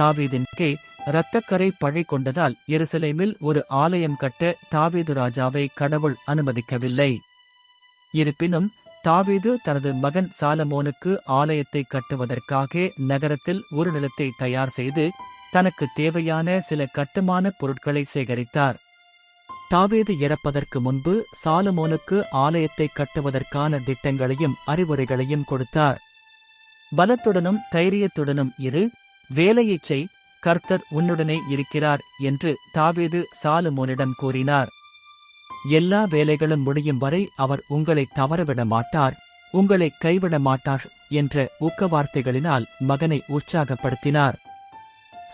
தாவீதின் கே இரத்தக்கரை பழை கொண்டதால் எருசலேமில் ஒரு ஆலயம் கட்ட தாவீது ராஜாவை கடவுள் அனுமதிக்கவில்லை. இருப்பினும் தாவீது தனது மகன் சாலமோனுக்கு ஆலயத்தை கட்டுவதற்காக நகரத்தில் ஒரு நிலத்தை தயார் செய்து தனக்கு தேவையான சில கட்டுமான பொருட்களை சேகரித்தார். தாவீது இறப்பதற்கு முன்பு சாலமோனுக்கு ஆலயத்தை கட்டுவதற்கான திட்டங்களையும் அறிவுரைகளையும் கொடுத்தார். பலத்துடனும் தைரியத்துடனும் இரு வேலையைச் செய் கர்த்தர் உன்னுடனே இருக்கிறார் என்று தாவேது சாலுமோனிடம் கூறினார். எல்லா வேலைகளும் முடியும் வரை அவர் உங்களை தவறவிட மாட்டார் உங்களை கைவிட மாட்டார் என்ற ஊக்கவார்த்தைகளினால் மகனை உற்சாகப்படுத்தினார்.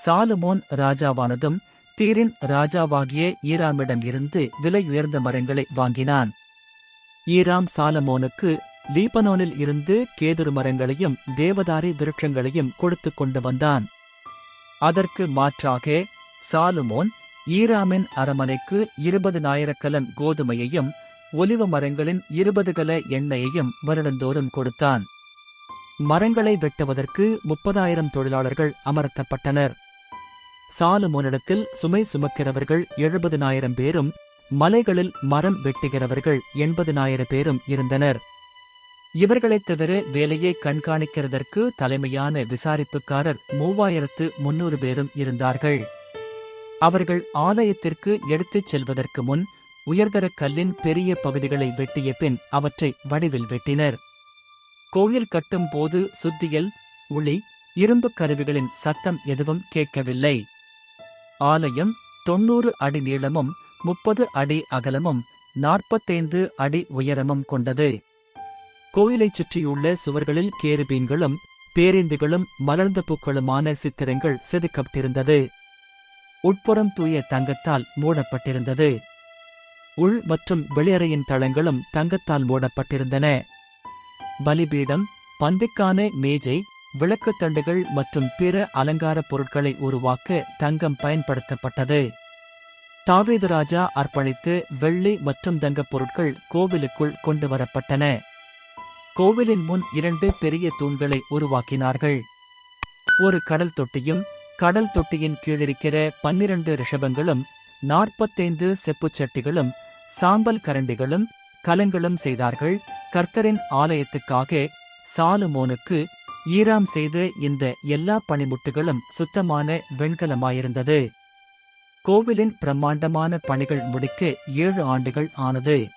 சாலுமோன் ராஜாவானதும் தீரின் ராஜாவாகிய ஈராமிடம் இருந்து விலை உயர்ந்த மரங்களை வாங்கினான். ஈராம் சாலமோனுக்கு லீபனோனில் இருந்து கேதுரு மரங்களையும் தேவதாரி விருட்சங்களையும் கொடுத்து கொண்டு வந்தான். அதற்கு மாற்றாக சாலுமோன் ஈராமின் அரமனைக்கு இருபது நாயிரக்கலன் கோதுமையையும் ஒலிவ மரங்களின் இருபது கல எண்ணெயையும் வருடந்தோறும் கொடுத்தான். மரங்களை வெட்டுவதற்கு முப்பதாயிரம் தொழிலாளர்கள் அமர்த்தப்பட்டனர். சாலுமோனிடத்தில் சுமை சுமக்கிறவர்கள் எழுபதினாயிரம் பேரும் மலைகளில் மரம் வெட்டுகிறவர்கள் எண்பதினாயிரம் பேரும் இருந்தனர். இவர்களைத் தவிர வேலையை கண்காணிக்கிறதற்கு தலைமையான விசாரிப்புக்காரர் மூவாயிரத்து முன்னூறு பேரும் இருந்தார்கள். அவர்கள் ஆலயத்திற்கு எடுத்துச் செல்வதற்கு முன் உயர்தர கல்லின் பெரிய பகுதிகளை வெட்டிய பின் அவற்றை வடிவில் வெட்டினர். கோயில் கட்டும் போது சுத்தியல் உளி இரும்புக் கருவிகளின் சத்தம் எதுவும் கேட்கவில்லை. ஆலயம் தொன்னூறு அடி நீளமும் முப்பது அடி அகலமும் நாற்பத்தைந்து அடி உயரமும் கொண்டது. கோயிலைச் சுற்றியுள்ள சுவர்களில் கேருபீன்களும் பேரிந்துகளும் மலர்ந்த பூக்களுமான சித்திரங்கள் செதுக்கப்பட்டிருந்தது. உட்புறம் தூய தங்கத்தால் மூடப்பட்டிருந்தது. உள் மற்றும் வெளியறையின் தளங்களும் தங்கத்தால் மூடப்பட்டிருந்தன. பலிபீடம் பந்துக்கான மேஜை விளக்குத் தண்டுகள் மற்றும் பிற அலங்கார பொருட்களை உருவாக்க தங்கம் பயன்படுத்தப்பட்டது. தாவேது ராஜா அர்ப்பணித்து வெள்ளி மற்றும் தங்கப் பொருட்கள் கோவிலுக்குள் கொண்டு வரப்பட்டன. கோவிலின் முன் இரண்டு பெரிய தூண்களை உருவாக்கினார்கள். ஒரு கடல் தொட்டியும் கடல் தொட்டியின் கீழிருக்கிற பன்னிரண்டு ரிஷபங்களும் நாற்பத்தைந்து செப்புச் சட்டிகளும் சாம்பல் கரண்டிகளும் கலங்களும் செய்தார்கள். கர்த்தரின் ஆலயத்துக்காக சாலுமோனுக்கு ஈராம் செய்த இந்த எல்லா பணிமுட்டுகளும் சுத்தமான வெண்கலமாயிருந்தது. கோவிலின் பிரம்மாண்டமான பணிகள் முடிக்க ஏழு ஆண்டுகள் ஆனது.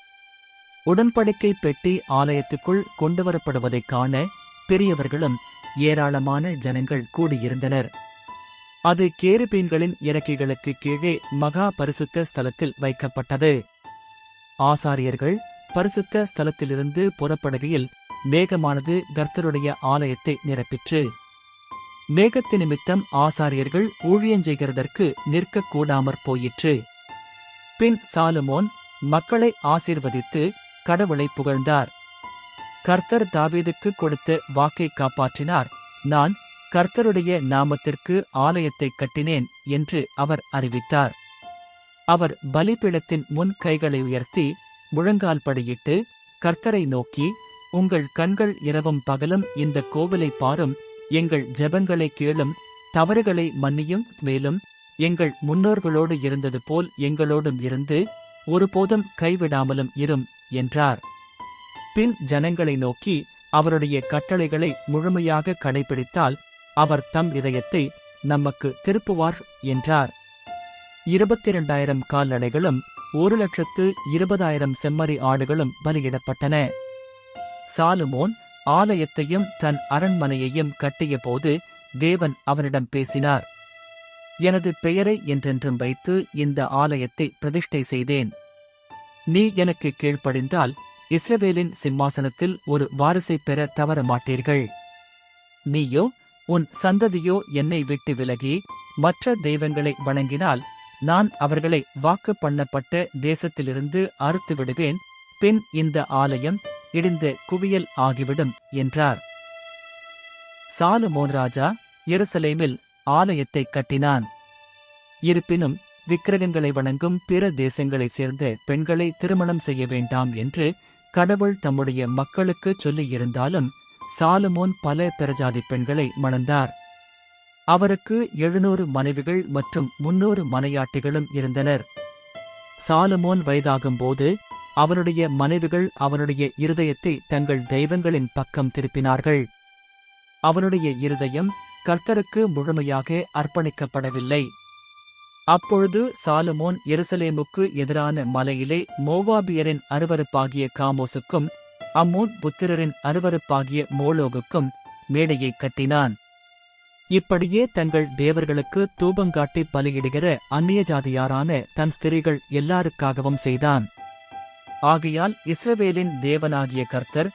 உடன்படிக்கை பெட்டி ஆலயத்துக்குள் கொண்டுவரப்படுவதைக் காண பெரியவர்களும் ஏராளமான ஜனங்கள் கூடியிருந்தனர். அது கேருபீன்களின் இறக்கைகளுக்கு கீழே மகா பரிசுத்த ஸ்தலத்தில் வைக்கப்பட்டது. ஆசாரியர்கள் பரிசுத்த ஸ்தலத்திலிருந்து புறப்படுகையில் மேகமானது கர்த்தருடைய ஆலயத்தை நிரப்பிற்று. மேகத்து நிமித்தம் ஆசாரியர்கள் ஊழியஞ்செய்கிறதற்கு நிற்கக்கூடாமற் போயிற்று. பின் சாலுமோன் மக்களை ஆசீர்வதித்து கடவுளை புகழ்ந்தார். கர்த்தர் தாவீதுக்கு கொடுத்த வாக்கை காப்பாற்றினார். நான் கர்த்தருடைய நாமத்திற்கு ஆலயத்தை கட்டினேன் என்று அவர் அறிவித்தார். அவர் பலிபீடத்தின் முன் கைகளை உயர்த்தி முழங்கால் படியிட்டு கர்த்தரை நோக்கி உங்கள் கண்கள் இரவும் பகலும் இந்த கோவிலை பாரும். எங்கள் ஜெபங்களை கேளும். தவறுகளை மன்னியும். மேலும் எங்கள் முன்னோர்களோடு இருந்தது போல் எங்களோடும் இருந்து ஒருபோதும் கைவிடாமலும் இரும். என்றார். பின் ஜனங்களை நோக்கி அவருடைய கட்டளைகளை முழுமையாக கடைபிடித்தால் அவர் தம் இதயத்தை நமக்கு திருப்புவார் என்றார். இருபத்தி இரண்டாயிரம் கால்நடைகளும் ஒரு லட்சத்து இருபதாயிரம் செம்மறி ஆடுகளும் பலியிடப்பட்டன. சாலுமோன் ஆலயத்தையும் தன் அரண்மனையையும் கட்டியபோது தேவன் அவனிடம் பேசினார். எனது பெயரை என்றென்றும் வைத்து இந்த ஆலயத்தை பிரதிஷ்டை செய்தேன். நீ எனக்கு கீழ்ப்படிந்தால் இஸ்ரவேலின் சிம்மாசனத்தில் ஒரு வாரிசை பெற தவற மாட்டீர்கள் நீயோ உன் சந்ததியோ என்னை விட்டு விலகி மற்ற தெய்வங்களை வணங்கினால் நான் அவர்களை வாக்கு பண்ணப்பட்ட தேசத்திலிருந்து அறுத்து விடுவேன் பின் இந்த ஆலயம் இடிந்த குவியல் ஆகிவிடும் என்றார். சாலுமோன் ராஜா எருசலேமில் ஆலயத்தை கட்டினான். இருப்பினும் விக்கிரகங்களை வணங்கும் பிற தேசங்களைச் சேர்ந்த பெண்களை திருமணம் செய்ய வேண்டாம் என்று கடவுள் தம்முடைய மக்களுக்கு சொல்லியிருந்தாலும் சாலுமோன் பல பிரஜாதி பெண்களை மணந்தார். அவருக்கு எழுநூறு மனைவிகள் மற்றும் முன்னூறு மனையாட்டிகளும் இருந்தனர். சாலமோன் வயதாகும்போது அவனுடைய மனைவிகள் அவனுடைய இருதயத்தை தங்கள் தெய்வங்களின் பக்கம் திருப்பினார்கள். அவனுடைய இருதயம் கர்த்தருக்கு முழுமையாக அர்ப்பணிக்கப்படவில்லை. அப்பொழுது சாலமோன் எருசலேமுக்கு எதிரான மலையிலே மோவாபியரின் அருவருப்பாகிய காமோசுக்கும் அம்மோன் புத்திரரின் அருவருப்பாகிய மோலோகுக்கும் மேடையை கட்டினான். இப்படியே தங்கள் தேவர்களுக்கு தூபங்காட்டி பலியிடுகிற அந்நிய ஜாதியாரான தன் ஸ்திரிகள் எல்லாருக்காகவும் செய்தான். ஆகையால் இஸ்ரவேலின் தேவனாகிய கர்த்தர்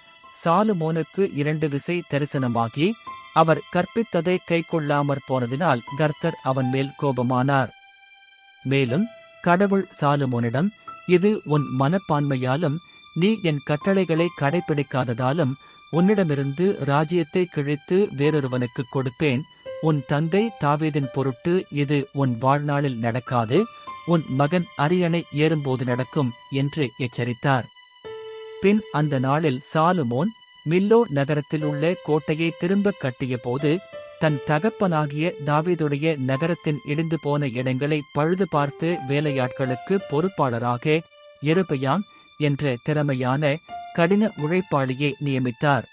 சாலுமோனுக்கு இரண்டு விசை தரிசனமாகி அவர் கற்பித்ததை கைக்கொள்ளாமற் போனதினால் கர்த்தர் அவன் மேல் கோபமானார். மேலும் கடவுள் சாலுமோனிடம் இது உன் மனப்பான்மையாலும் நீ என் கட்டளைகளை கடைபிடிக்காததாலும் உன்னிடமிருந்து ராஜ்யத்தை கிழித்து வேறொருவனுக்கு கொடுப்பேன். உன் தந்தை தாவேதின் பொருட்டு இது உன் வாழ்நாளில் நடக்காது. உன் மகன் அரியணை ஏறும்போது நடக்கும் என்று எச்சரித்தார். பின் அந்த நாளில் சாலுமோன் மில்லோ நகரத்தில் உள்ள கோட்டையை திரும்பக் கட்டியபோது தன் தகப்பனாகிய தாவீதுடைய நகரத்தின் இடிந்து போன இடங்களை பழுது பார்த்து வேலையாட்களுக்கு பொறுப்பாளராக எருபயாம் என்ற திறமையான கடின உழைப்பாளியை நியமித்தார்.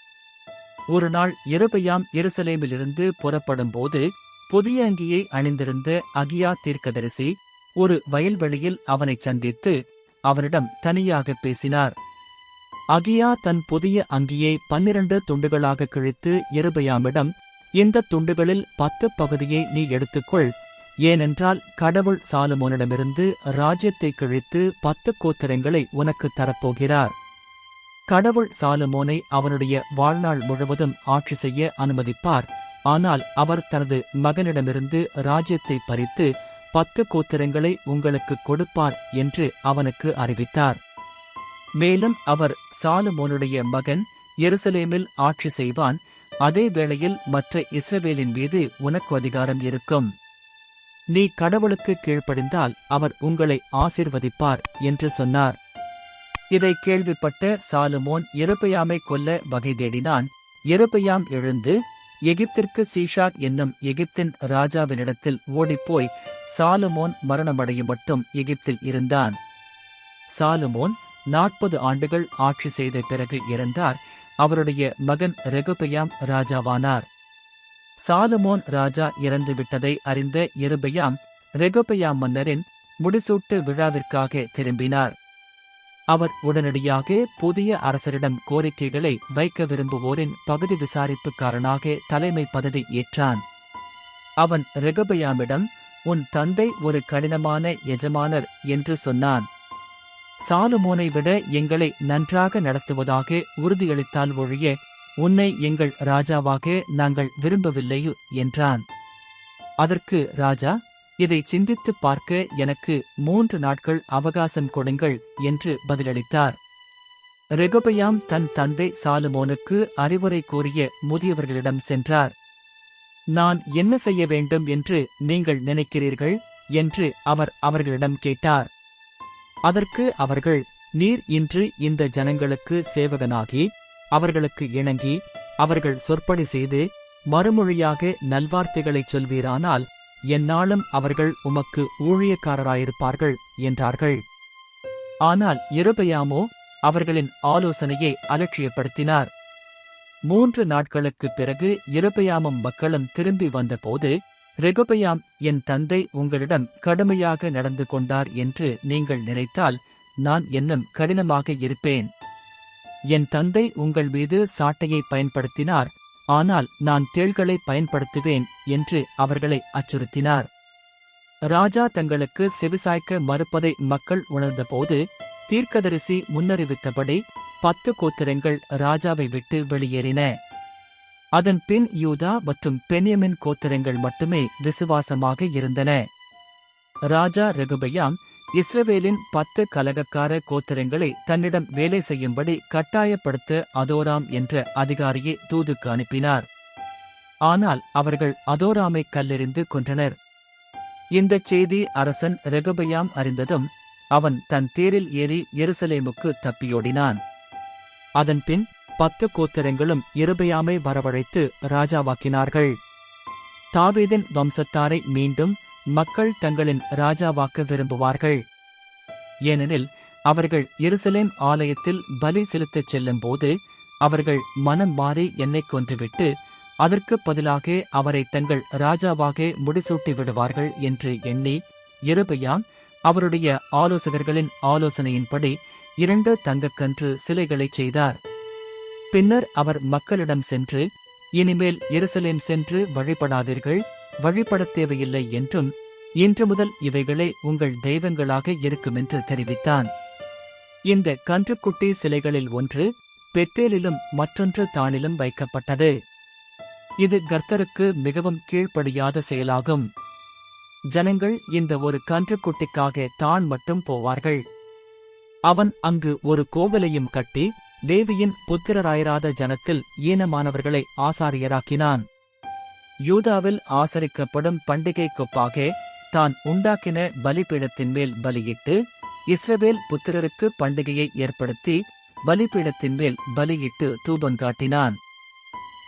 ஒரு நாள் எருபயாம் எருசலேமிலிருந்து புறப்படும்போது புதிய அங்கியை அணிந்திருந்த அகியா தீர்க்கதரிசி ஒரு வயல்வெளியில் அவனை சந்தித்து அவனிடம் தனியாக பேசினார். அகியா தன் புதிய அங்கியை பன்னிரண்டு துண்டுகளாக கிழித்து எருபயாமிடம் இந்த துண்டுகளில் பத்து பகுதியை நீ எடுத்துக்கொள். ஏனென்றால் கடவுள் சாலுமோனிடமிருந்து ராஜ்யத்தை கிழித்து பத்து கோத்திரங்களை உனக்கு தரப்போகிறார். கடவுள் சாலுமோனை அவனுடைய வாழ்நாள் முழுவதும் ஆட்சி செய்ய அனுமதிப்பார். ஆனால் அவர் தனது மகனிடமிருந்து ராஜ்யத்தை பறித்து பத்து கோத்திரங்களை உங்களுக்கு கொடுப்பார் என்று அவனுக்கு அறிவித்தார். மேலும் அவர் சாலுமோனுடைய மகன் எருசலேமில் ஆட்சி செய்வான். அதே வேளையில் மற்ற இஸ்ரவேலின் மீது உனக்கு அதிகாரம் இருக்கும். நீ கடவுளுக்கு கீழ்ப்படிந்தால் அவர் உங்களை ஆசிர்வதிப்பார் என்று சொன்னார். இதை கேள்விப்பட்ட சாலுமோன் எருபயாமை கொல்ல வகை தேடினான். எருபயாம் எழுந்து எகிப்திற்கு சீஷாக் என்னும் எகிப்தின் ராஜாவினிடத்தில் ஓடிப்போய் சாலுமோன் மரணமடையும் மட்டும் எகிப்தில் இருந்தான். சாலுமோன் நாற்பது ஆண்டுகள் ஆட்சி செய்த பிறகு இறந்தார். அவருடைய மகன் ரெகுபயாம் ராஜாவானார். சாலுமோன் ராஜா இறந்து விட்டதை அறிந்த எருபயாம் ரெகுபயாம் மன்னரின் முடிசூட்டு விழாவிற்காக திரும்பினார். அவர் உடனடியாக புதிய அரசரிடம் கோரிக்கைகளை வைக்க விரும்புவோரின் பகுதி விசாரிப்புக்காரனாக தலைமை பதவி ஏற்றான். அவன் ரெகுபயாமிடம் உன் தந்தை ஒரு கடினமான எஜமானர் என்று சொன்னான். சாலுமோனை விட எங்களை நன்றாக நடத்துவதாக உறுதியளித்தால் ஒழிய உன்னை எங்கள் ராஜாவாக நாங்கள் விரும்பவில்லை என்றான். அதற்கு ராஜா இதை சிந்தித்துப் பார்க்க எனக்கு மூன்று நாட்கள் அவகாசம் கொடுங்கள் என்று பதிலளித்தார். ரெகபயாம் தன் தந்தை சாலுமோனுக்கு அறிவுரை கூறிய முதியவர்களிடம் சென்றார். நான் என்ன செய்ய வேண்டும் என்று நீங்கள் நினைக்கிறீர்கள்? என்று அவர் அவர்களிடம் கேட்டார். அதற்கு அவர்கள் நீர் இன்று இந்த ஜனங்களுக்கு சேவகனாகி அவர்களுக்கு இணங்கி அவர்கள் சொற்படி செய்து மறுமொழியாக நல்வார்த்தைகளைச் சொல்வீரானால் எந்நாளும் அவர்கள் உமக்கு ஊழியக்காரராயிருப்பார்கள் என்றார்கள். ஆனால் எருபயாமோ அவர்களின் ஆலோசனையை அலட்சியப்படுத்தினார். மூன்று நாட்களுக்குப் பிறகு எருபயாமும் மக்களும் திரும்பி வந்தபோது ரெகுபயாம் என் தந்தை உங்களிடம் கடுமையாக நடந்து கொண்டார் என்று நீங்கள் நினைத்தால் நான் என்னும் கடினமாக இருப்பேன். என் தந்தை உங்கள் மீது சாட்டையை பயன்படுத்தினார் ஆனால் நான் தேள்களை பயன்படுத்துவேன் என்று அவர்களை அச்சுறுத்தினார். ராஜா தங்களுக்கு செவிசாய்க்க மறுப்பதை மக்கள் உணர்ந்தபோது தீர்க்கதரிசி முன்னறிவித்தபடி பத்து கோத்திரங்கள் ராஜாவை விட்டு வெளியேறின. அதன் பின் யூதா மற்றும் பென்யமின் கோத்திரங்கள் மட்டுமே விசுவாசமாக இருந்தன. ராஜா ரெகுபயாம் இஸ்ரவேலின் பத்து கலகக்கார கோத்திரங்களை தன்னிடம் வேலை செய்யும்படி கட்டாயப்படுத்த அதோராம் என்ற அதிகாரியை தூதுக்கு அனுப்பினார். ஆனால் அவர்கள் அதோராமை கல்லெறிந்து கொன்றனர். இந்தச் செய்தி அரசன் ரெகுபயாம் அறிந்ததும் அவன் தன் தேரில் ஏறி எருசலேமுக்கு தப்பியோடினான். அதன்பின் பத்து கோத்திரங்களும் இருபயாமை வரவழைத்து ராஜாவாக்கினார்கள். தாவீதின் வம்சத்தாரை மீண்டும் மக்கள் தங்களின் ராஜாவாக்க விரும்புவார்கள். ஏனெனில் அவர்கள் எருசலேம் ஆலயத்தில் பலி செலுத்தச் செல்லும்போது அவர்கள் மனம் மாறி என்னைக் கொன்றுவிட்டு அதற்குப் பதிலாக அவரை தங்கள் ராஜாவாக முடிசூட்டி விடுவார்கள் என்று எண்ணி எருபையாம் அவருடைய ஆலோசகர்களின் ஆலோசனையின்படி இரண்டு தங்கக்கன்று சிலைகளைச் செய்தார். பின்னர் அவர் மக்களிடம் சென்று இனிமேல் எருசலேம் சென்று வழிபடாதீர்கள் வழிபடத் தேவையில்லை என்றும் இன்று முதல் இவைகளே உங்கள் தெய்வங்களாக இருக்குமென்று தெரிவித்தான். இந்த கன்றுக்குட்டி சிலைகளில் ஒன்று பெத்தேலிலும் மற்றொன்று தானிலும் வைக்கப்பட்டது. இது கர்த்தருக்கு மிகவும் கீழ்ப்படியாத செயலாகும். ஜனங்கள் இந்த ஒரு கன்றுக்குட்டிக்காக தான் மட்டும் போவார்கள். அவன் அங்கு ஒரு கோவிலையும் கட்டி லேவியின் புத்திரராயிராத ஜனத்தில் ஈனமானவர்களை ஆசாரியராக்கினான். யூதாவில் ஆசரிக்கப்படும் பண்டிகைக்குப்பாக தான் உண்டாக்கின பலிபீடத்தின் மேல் பலியிட்டு இஸ்ரவேல் புத்திரருக்கு பண்டிகையை ஏற்படுத்தி பலிபீடத்தின் மேல் பலியிட்டு தூபம் காட்டினான்.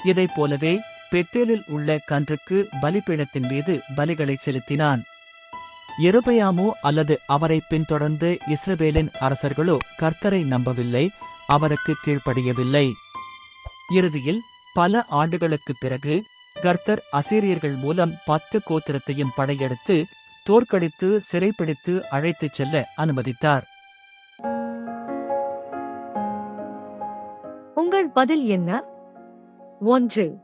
இதைப் போலவே பெத்தேலில் உள்ள கன்றுக்கு பலிபீடத்தின் மீது பலிகளை செலுத்தினான். எருபயாமோ அல்லது அவரை பின்தொடர்ந்து இஸ்ரவேலின் அரசர்களோ கர்த்தரை நம்பவில்லை அவருக்கு கீழ்ப்படியவில்லை. இறுதியில் பல ஆண்டுகளுக்குப் பிறகு கர்த்தர் அசீரியர்கள் மூலம் பத்து கோத்திரத்தையும் படையெடுத்து தோற்கடித்து சிறைப்பிடித்து அழைத்துச் செல்ல அனுமதித்தார். உங்கள் பதில் என்ன? ஒன்று.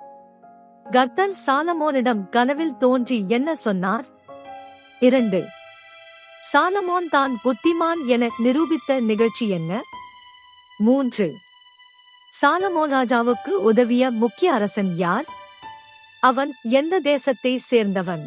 கர்த்தர் சாலமோனிடம் கனவில் தோன்றி என்ன சொன்னார்? இரண்டு. சாலமோன் தான் புத்திமான் என நிரூபித்த நிகழ்ச்சி என்ன? மூன்று. சாலமோன் ராஜாவுக்கு உதவிய முக்கிய அரசன் யார்? அவன் எந்த தேசத்தை சேர்ந்தவன்?